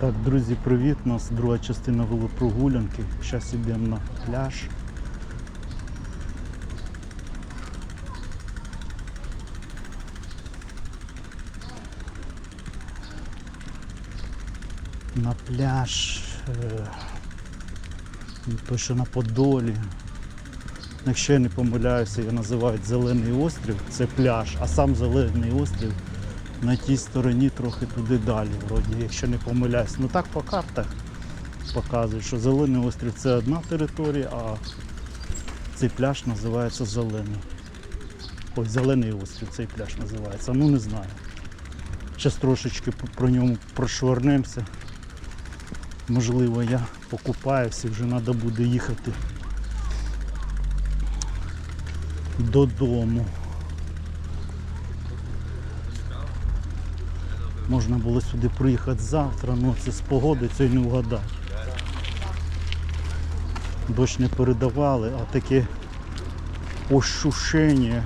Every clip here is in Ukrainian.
Так, друзі, привіт! У нас друга частина велопрогулянки. Зараз йдемо на пляж. На пляж. е, То, що на Подолі. Якщо я не помиляюся, його називають Зелений острів, це пляж, а сам Зелений острів на тій стороні трохи туди далі, вроді, якщо не помиляюсь. Ну так по картах показують, що Зелений острів це одна територія, а цей пляж називається Зелений. Ой, Зелений острів, цей пляж називається. Ну не знаю. Зараз трошечки про ньому прошварнемося. Можливо, я покупаюся і вже треба буде їхати додому. Можна було сюди приїхати завтра, але це з погоди це не вгадати. Дощ не передавали, а таке ощущення,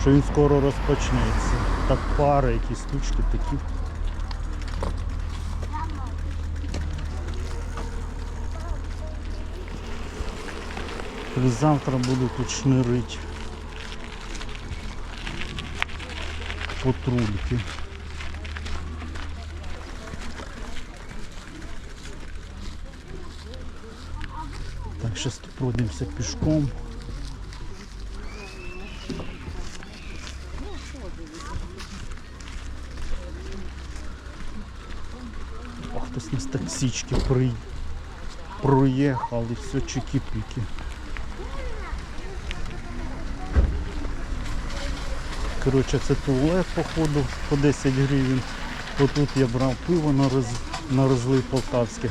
що він скоро розпочнеться. Так пари, якісь тучки такі. Завтра буду тут шнирить патрульки. Так, сейчас пройдемся пешком. Ох, хтось на таксички при... проїхав і все чики-піки. Коротше, це туалет, походу, по 10 гривень. Отут я брав пиво на, роз... на розлив полтавське.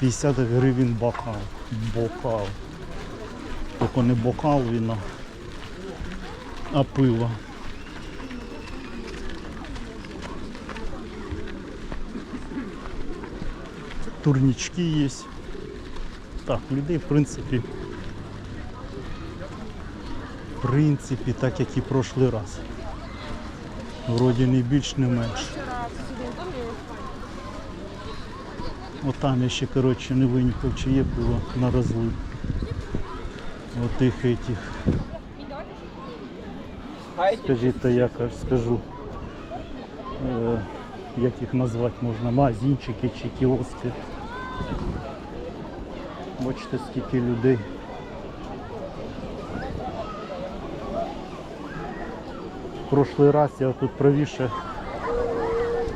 50 гривень бокал. Бокал. Тільки не бокал він, а- пиво. Турнички є. Так, людей в принципі. В принципі, так як і прошлий раз. Вроді не більш, не менш. Отам я ще коротше не винюхав, чи є пиво на розлив. Отих этих. Скажіть, то я скажу. Е, як їх назвати можна, магазинчики чи кіоски. Бачите, скільки людей. В прошлий раз я тут правіше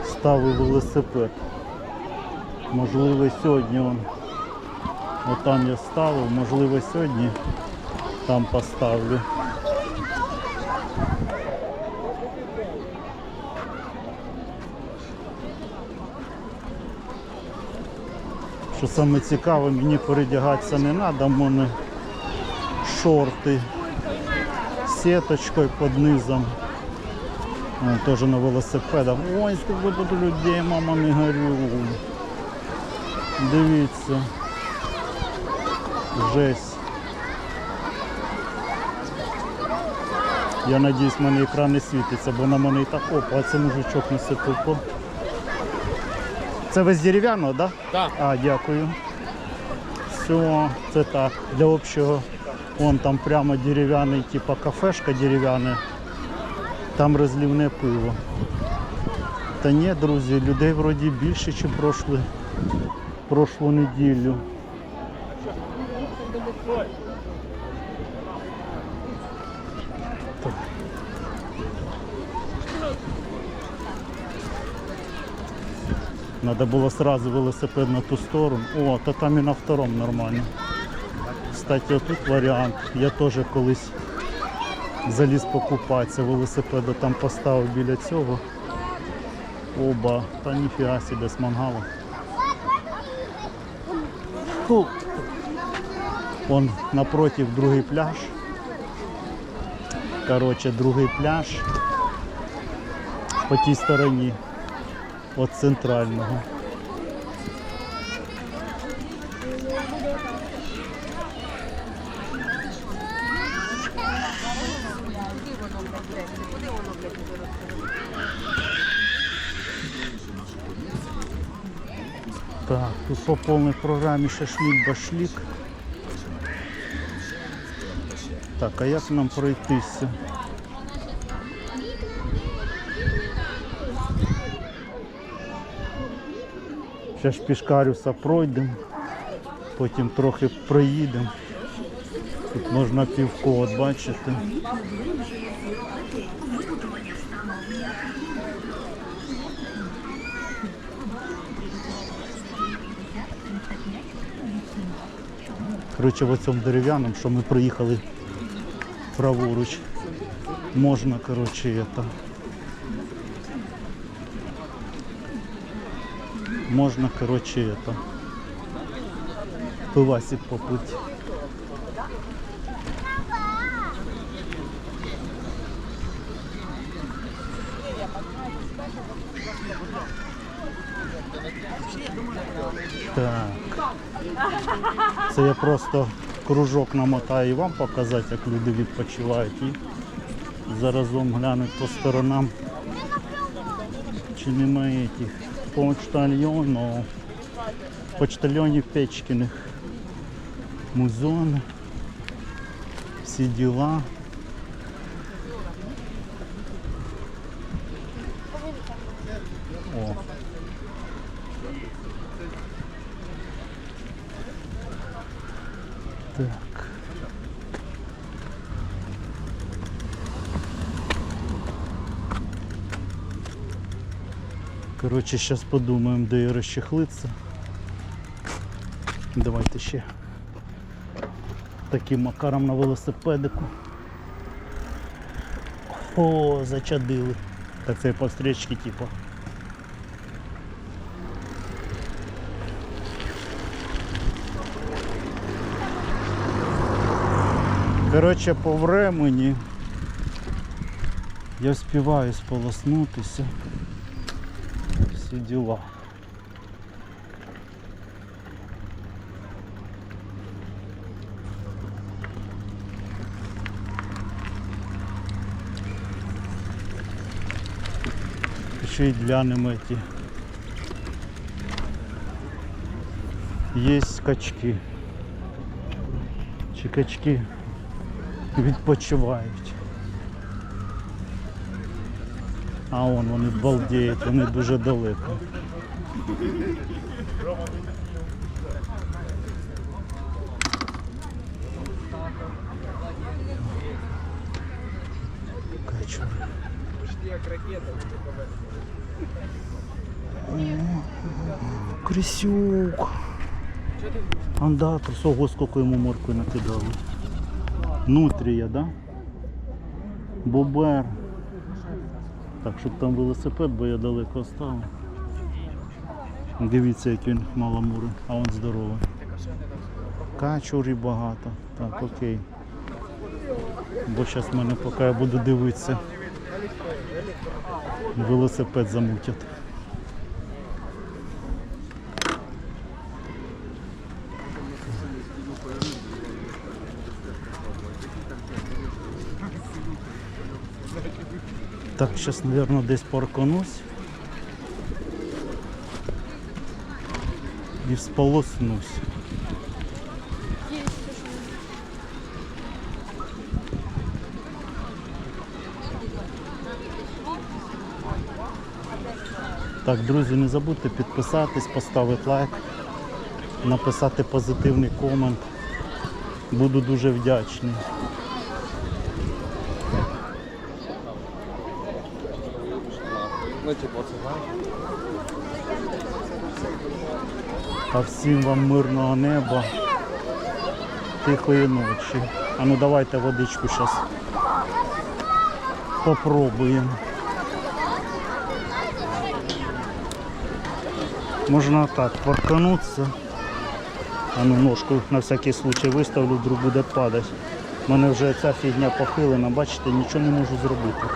ставив велосипед. Можливо, сьогодні он, отам я ставив, можливо, сьогодні там поставлю. Що саме цікаве, мені передягатися не треба, в мене шорти з сіточкою під низом. Теж на велосипедах. Ой, скільки тут людей, мама не горю. Дивіться. Жесть. Я надіюсь, в мене екран не світиться, бо на мене і так опа, це мужичок несе тупо. Це ви з дерев'яного, так? Да? Так. А, дякую. Все, це так. Для общого. Вон там прямо дерев'яний, типа кафешка дерев'яна. Там розлівне пиво. Та ні, друзі, людей вроді більше, ніж прошлу, прошлу неділю. Так. Надо було сразу велосипед на ту сторону. О, та там і на втором нормально. Кстати, тут варіант. Я теж колись заліз покупатися, велосипеда там поставив біля цього. Оба, та ніфіга себе з мангалом. Фу. Вон напротив другий пляж. Коротше, другий пляж по тій стороні від центрального. Так, тут по повній програмі шашлік башлік. Так, а як нам пройтися? Ще ж пішкарюса пройдемо, потім трохи проїдемо. Тут можна півко, от бачите. Коротше, в цьому дерев'яному, що ми приїхали праворуч, можна, коротше, это, можна, коротше, это, пивасик попити. Так. Це я просто кружок намотаю і вам показати, як люди відпочивають. І заразом глянуть по сторонам. Чи немає тих почтальйонів. Почтальйонів Печкіних. Музон. Всі діла. О. Так. Коротше, зараз подумаємо, де її розчехлиться. Давайте ще таким макаром на велосипедику. О, зачадили. Так це по встречці, типу. Коротше, по времені я співаю сполоснутися. Всі діла. Ще й глянемо ті. Є качки. Чи качки відпочивають. А он вони балдіють, вони дуже далеко. Качури. О, Крисюк. Андатус, ого, сколько йому моркви накидали. Нутрія, да? Бобер. Так, щоб там велосипед, бо я далеко оставив. Дивіться, як він маламури, а він здоровий. Качурі багато. Так, окей. Бо зараз мене поки я буду дивитися. Велосипед замутять. Так, сейчас, наверное, десь парканусь. І всполоснусь. Так, друзі, не забудьте підписатись, поставити лайк, написати позитивний комент. Буду дуже вдячний. Знаєш. А всім вам мирного неба, тихої ночі. А ну давайте водичку зараз попробуємо. Можна так парканутися. А ну ножку на всякий случай виставлю, вдруг буде падати. У мене вже ця фігня похилена, бачите, нічого не можу зробити.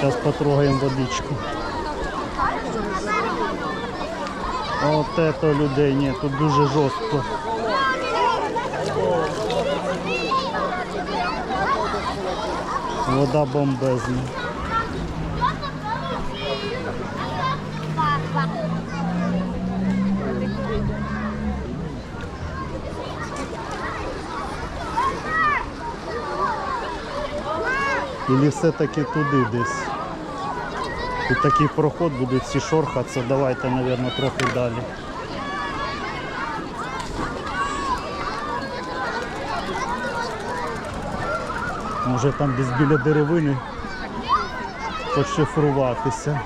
Зараз потрогаємо водичку. От это людей ні, тут дуже жорстко. Вода бомбезна. Ілі все-таки туди десь. Тут такий проход будуть всі шорхатися. Давайте, мабуть, трохи далі. Може там десь біля деревини пошифруватися.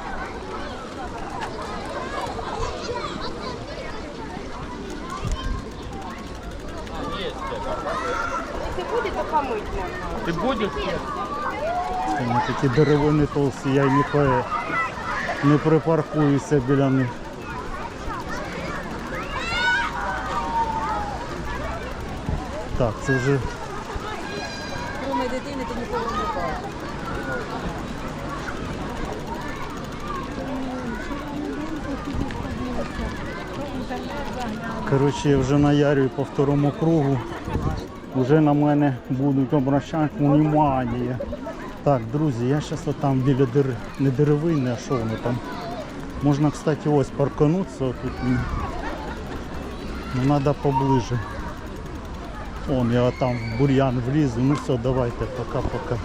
Ти будеш? Такі деревини толсті, я не, пе- не припаркуюся біля них. Так, це вже Кроме дитини ти ніколи не бачиш. Коротше, я вже наярюю по второму кругу. Вже на мене будуть обращати внимание. Так, друзі, я зараз там біля дер... не деревини, а що воно там. Можна, кстати, ось парканутися тут. Ну, треба поближе. Он, я там в бур'ян влізу. Ну все, давайте, пока-пока.